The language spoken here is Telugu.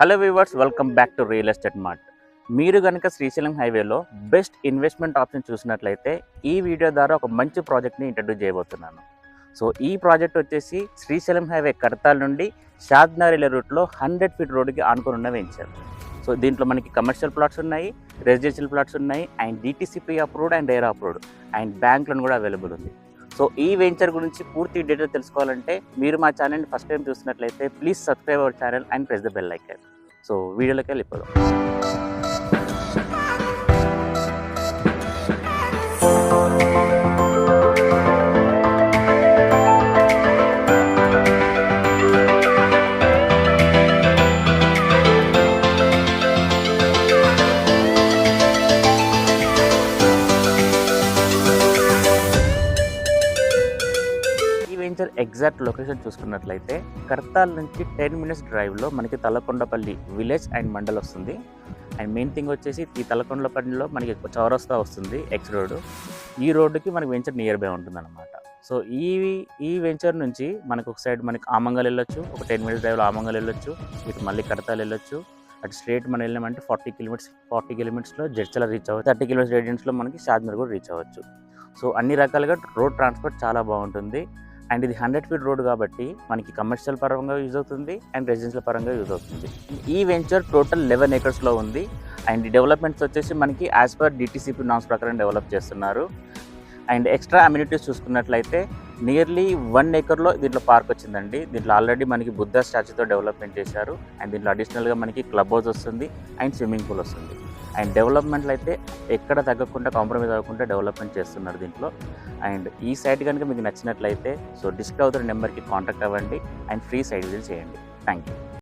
Hello viewers welcome back to real estate mart మీరు కనుక శ్రీశైలం హైవేలో బెస్ట్ ఇన్వెస్ట్మెంట్ ఆప్షన్ చూసినట్లయితే ఈ వీడియో ద్వారా ఒక మంచి ప్రాజెక్ట్ని ఇంట్రడ్యూస్ చేయబోతున్నాను. సో ఈ ప్రాజెక్ట్ వచ్చేసి శ్రీశైలం హైవే కడతాల నుండి షాద్నారిల రూట్లో హండ్రెడ్ ఫీట్ రోడ్డుకి ఆనుకుని ఉన్న వెంచర్ సో దీంట్లో మనకి కమర్షియల్ ప్లాట్స్ ఉన్నాయి రెసిడెన్షియల్ ప్లాట్స్ ఉన్నాయి and DTCP approved and air approved and bank loan కూడా అవైలబుల్ ఉంది. సో ఈ వెంచర్ గురించి పూర్తి డీటెయిల్ తెలుసుకోవాలంటే మీరు మా ఛానల్ని ఫస్ట్ టైం చూసినట్లయితే please subscribe our channel and press the bell like so వీడియోలోకి వెళ్ళిపోదాం. ఈ ఎగ్జాక్ట్ లొకేషన్ చూసుకున్నట్లయితే కర్తాల్ నుంచి టెన్ మినిట్స్ డ్రైవ్లో మనకి తలకొండపల్లి విలేజ్ అండ్ మండల్ వస్తుంది. అండ్ మెయిన్ థింగ్ వచ్చేసి ఈ తలకొండపల్లిలో మనకి చౌరస్తా వస్తుంది ఎక్స్ రోడ్ ఈ రోడ్డుకి మనకి వెంచర్ నియర్ బై ఉంటుంది అనమాట సో ఈ ఈ వెంచర్ నుంచి మనకు ఒక సైడ్ మనకి ఆమంగల్ వెళ్ళొచ్చు ఒక టెన్ మినిట్స్ డ్రైవ్లో ఆమంగల్ వెళ్ళొచ్చు ఇటు మళ్ళీ కడతాలు వెళ్ళొచ్చు. అటు స్ట్రేట్ మనం వెళ్ళామంటే ఫార్టీ కిలోమీటర్స్ ఫార్టీ కిలోమీటర్స్లో జడ్చల రీచ్ అవ్వచ్చు థర్టీ కిలోమీటర్స్ రేడియన్స్లో మనకి షాద్నగర్ కూడా రీచ్ అవ్వచ్చు. సో అన్ని రకాలుగా రోడ్ ట్రాన్స్పోర్ట్ చాలా బాగుంటుంది. అండ్ ఇది హండ్రెడ్ ఫీట్ రోడ్ కాబట్టి మనకి కమర్షియల్ పరంగా యూజ్ అవుతుంది అండ్ రెసిడెన్షియల్ పరంగా యూజ్ అవుతుంది. ఈ వెంచర్ టోటల్ లెవెన్ ఏకర్స్లో ఉంది. అండ్ డెవలప్మెంట్స్ వచ్చేసి మనకి యాజ్ పర్ డిటీసీపీ నామ్స్ ప్రకారం డెవలప్ చేస్తున్నారు. అండ్ ఎక్స్ట్రా అమ్యూనిటీస్ చూసుకున్నట్లయితే నియర్లీ వన్ ఏకర్లో దీంట్లో పార్క్ వచ్చిందండి. దీంట్లో ఆల్రెడీ మనకి బుద్ధ స్టాచ్యూతో డెవలప్మెంట్ చేశారు. అండ్ దీంట్లో అడిషనల్గా మనకి క్లబ్ హౌస్ వస్తుంది. అండ్ స్విమ్మింగ్ పూల్ వస్తుంది. అండ్ డెవలప్మెంట్లు అయితే ఎక్కడ తగ్గకుండా కాంప్రమైజ్ అవ్వకుండా డెవలప్మెంట్ చేస్తున్నారు దీంట్లో. అండ్ ఈ సైట్ కనుక మీకు నచ్చినట్లయితే సో డిస్కౌంట్ నెంబర్కి కాంటాక్ట్ అవ్వండి. అండ్ ఫ్రీ సైట్ విజిట్ చేయండి. Thank you